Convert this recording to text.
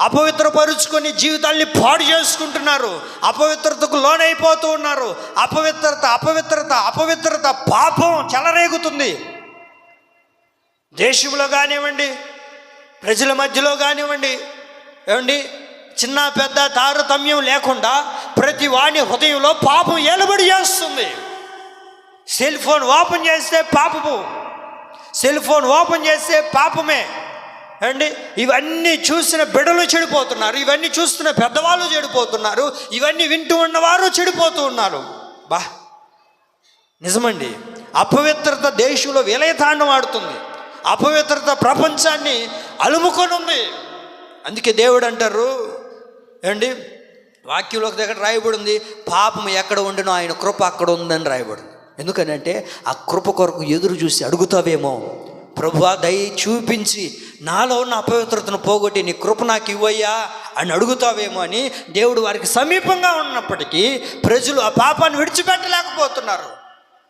అపవిత్రపరుచుకొని జీవితాల్ని పాడు చేసుకుంటున్నారు. అపవిత్రతకు లోనైపోతూ ఉన్నారు. అపవిత్రత అపవిత్రత అపవిత్రత పాపం చెలరేగుతుంది. దేశంలో కానివ్వండి ప్రజల మధ్యలో కానివ్వండి ఏమండి చిన్న పెద్ద తారతమ్యం లేకుండా ప్రతి వాడి హృదయంలో పాపం ఏలుబడి చేస్తుంది. సెల్ ఫోన్ ఓపెన్ చేస్తే పాపము. సెల్ ఫోన్ ఓపెన్ చేస్తే పాపమే. అండి ఇవన్నీ చూసిన బిడలు చెడిపోతున్నారు. ఇవన్నీ చూస్తున్న పెద్దవాళ్ళు చెడిపోతున్నారు. ఇవన్నీ వింటూ ఉన్నవారు చెడిపోతూ ఉన్నారు. బా నిజమండి. అపవిత్రత దేశంలో విలయతాండం ఆడుతుంది. అపవిత్రత ప్రపంచాన్ని అలుముకొని ఉంది అందుకే దేవుడు అంటారు ఏమండి? వాక్యంలో ఒక దగ్గర రాయబడి ఉంది పాపం ఎక్కడ ఉండినో ఆయన కృప అక్కడ ఉందని రాయబడింది. ఎందుకనంటే ఆ కృప కొరకు ఎదురు చూసి అడుగుతావేమో. ప్రభువా దయ చూపించి నాలో ఉన్న అపవిత్రతను పోగొట్టి నీ కృప నాకు ఇవ్వయ్యా అని అడుగుతావేమో అని దేవుడు వారికి సమీపంగా ఉన్నప్పటికీ ప్రజలు ఆ పాపాన్ని విడిచిపెట్టలేకపోతున్నారు.